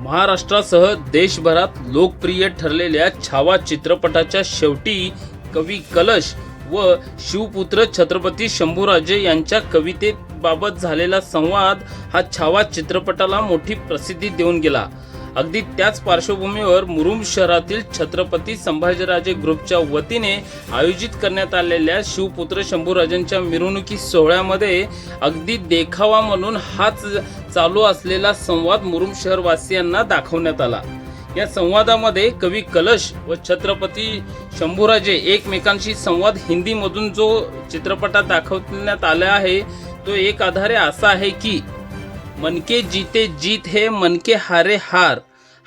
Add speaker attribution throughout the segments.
Speaker 1: महाराष्ट्रासह देशभरात लोकप्रिय ठरलेल्या छावा चित्रपटाच्या शेवटी कवी कलश व शिवपुत्र छत्रपती शंभूराजे यांच्या कवितेबाबत झालेला संवाद हा छावा चित्रपटाला मोठी प्रसिद्धी देऊन गेला. अगदी त्याच पार्श्वभूमीवर मुरुम शहरातील छत्रपती संभाजीराजे ग्रुपच्या वतीने आयोजित करण्यात आलेल्या शिवपुत्र शंभूराजांच्या मिरवणुकी सोहळ्यामध्ये अगदी देखावा म्हणून हाच चालू असलेला संवाद मुरुम शहरवासियांना दाखवण्यात आला. या संवादामध्ये कवी कलश व छत्रपती शंभूराजे एकमेकांशी संवाद हिंदीमधून जो चित्रपटात दाखवण्यात आला आहे तो एक आधारे असा आहे की मनके जीते जीत हे मनके हारे हार.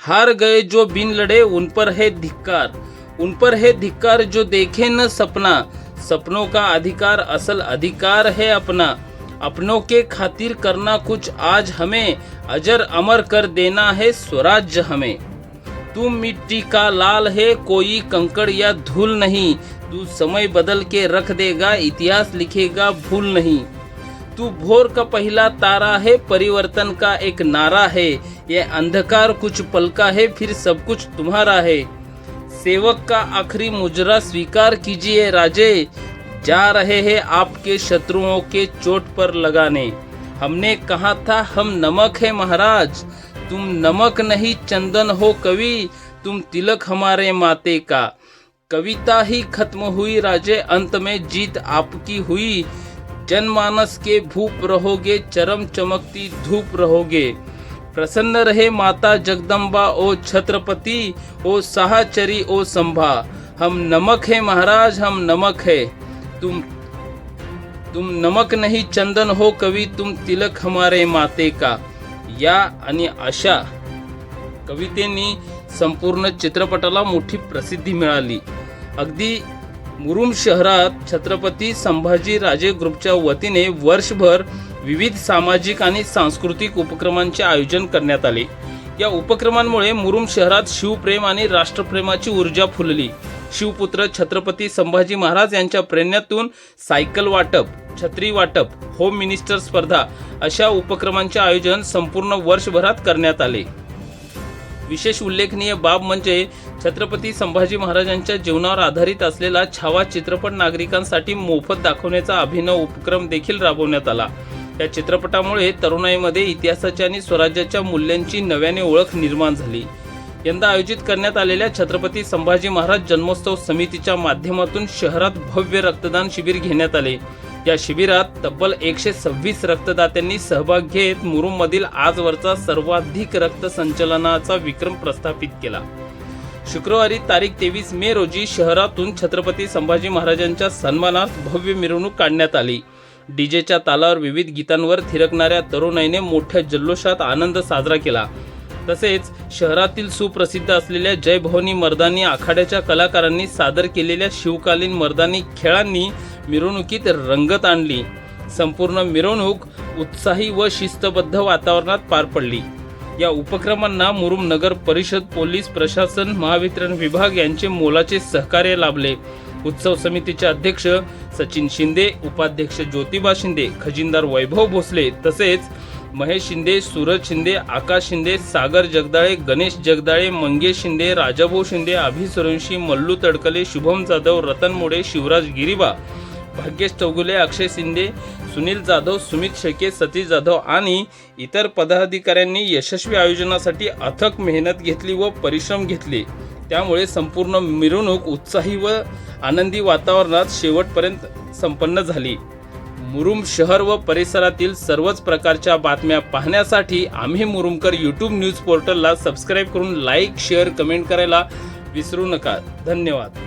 Speaker 1: हार गए जो बिन लड़े, उन पर है धिक्कार। उन पर है धिक्कार जो देखे न सपना। सपनों का अधिकार असल अधिकार है अपना। अपनों के खातिर करना कुछ आज हमें। अजर अमर कर देना है स्वराज्य हमें। तू मिट्टी का लाल है, कोई कंकड़ या धूल नहीं। तू समय बदल के रख देगा, इतिहास लिखेगा, भूल नहीं। तू भोर का पहला तारा है, परिवर्तन का एक नारा है। ये अंधकार कुछ पल का है, फिर सब कुछ तुम्हारा है। सेवक का आखिरी मुजरा स्वीकार कीजिए राजे। जा रहे हैं आपके शत्रुओं के चोट पर लगाने। हमने कहा था, हम नमक है महाराज। तुम नमक नहीं, चंदन हो कवि। तुम तिलक हमारे माते का। कविता ही खत्म हुई राजे, अंत में जीत आपकी हुई। जनमानस के भूप रहोगे चरम चमकती धूप रहोगे। प्रसन्न रहे माता जगदम्बा ओ छत्रपति ओ साहचरी ओ संभा। हम नमक है महाराज हम नमक है। तुम तुम नमक नहीं चंदन हो कवी तुम तिलक हमारे माते का। या आणि अशा कवितेनी संपूर्ण चित्रपटाला मोठी प्रसिद्धी मिळाली. अगदी मुरुम शहरात छत्रपती संभाजी राजे ग्रुपच्या वतीने वर्षभर विविध सामाजिक आणि सांस्कृतिक उपक्रमांचे आयोजन करण्यात आले. या उपक्रमांमुळे मुरुम शहरात शिवप्रेम आणि राष्ट्रप्रेमाची ऊर्जा फुलली. शिवपुत्र छत्रपती संभाजी महाराज यांच्या प्रेरणातून सायकल वाटप छत्री वाटप होम मिनिस्टर स्पर्धा अशा उपक्रमांचे आयोजन संपूर्ण वर्षभरात करण्यात आले. विशेष उल्लेखनीय बाब म्हणजे छत्रपती संभाजी महाराजांच्या जीवनावर आधारित असलेला छावा चित्रपट नागरिकांसाठी मोफत दाखवण्याचा अभिनव उपक्रम देखील राबवण्यात आला. या चित्रपटामुळे तरुणाईमध्ये इतिहासाच्या आणि स्वराज्याच्या मूल्यांची नव्याने ओळख निर्माण झाली. यंदा आयोजित करण्यात आलेल्या छत्रपती संभाजी महाराज जन्मोत्सव समितीच्या माध्यमातून शहरात भव्य रक्तदान शिबिर घेण्यात आले. या शिबिरात तब्बल एकशे सव्वीस रक्तदात्यांनी सहभाग घेत मुरुममधील आजवरचा सर्वाधिक रक्त संचलनाचा विक्रम प्रस्थापित केला. शुक्रवारी तारीख तेवीस मे रोजी शहरातून छत्रपती संभाजी महाराजांच्या सन्मानार्थ भव्य मिरवणूक काढण्यात आली. डीजेच्या तालावर विविध गीतांवर थिरकणाऱ्या तरुणाईने मोठ्या जल्लोषात आनंद साजरा केला. तसेच शहरातील सुप्रसिद्ध असलेल्या जय भवानी मर्दानी आखाड्याच्या कलाकारांनी सादर केलेल्या शिवकालीन मर्दानी खेळांनी मिरवणुकीत रंगत आणली. संपूर्ण मिरवणूक उत्साही व शिस्तबद्ध वातावरणात पार पडली. या उपक्रमांना मुरुम नगर परिषद पोलीस प्रशासन महावितरण विभाग यांचे मोलाचे सहकार्य लाभले. उत्सव समितीचे अध्यक्ष सचिन शिंदे उपाध्यक्ष ज्योतिबा शिंदे खजिनदार वैभव भोसले तसेच महेश शिंदे सूरज शिंदे आकाश शिंदे सागर जगदाळे गणेश जगदाळे मंगेश शिंदे राजाभाऊ शिंदे अभि सूर्यवंशी मल्लू तडकले शुभम जाधव रतन मोडे शिवराज गिरिबा भाग्येश चौगुले अक्षय शिंदे सुनील जाधव सुमित शेके सतीश जाधव आणि इतर पदाधिकाऱ्यांनी यशस्वी आयोजनासाठी अथक मेहनत घेतली व परिश्रम घेतले. त्यामुळे संपूर्ण मिरवणूक उत्साही व आनंदी वातावरणात शेवटपर्यंत संपन्न झाली. मुरुम शहर व परिसरातील सर्वच प्रकारच्या बातम्या पाहण्यासाठी आम्ही मुरुमकर यूट्यूब न्यूज पोर्टलला सबस्क्राईब करून लाईक शेअर कमेंट करायला विसरू नका. धन्यवाद.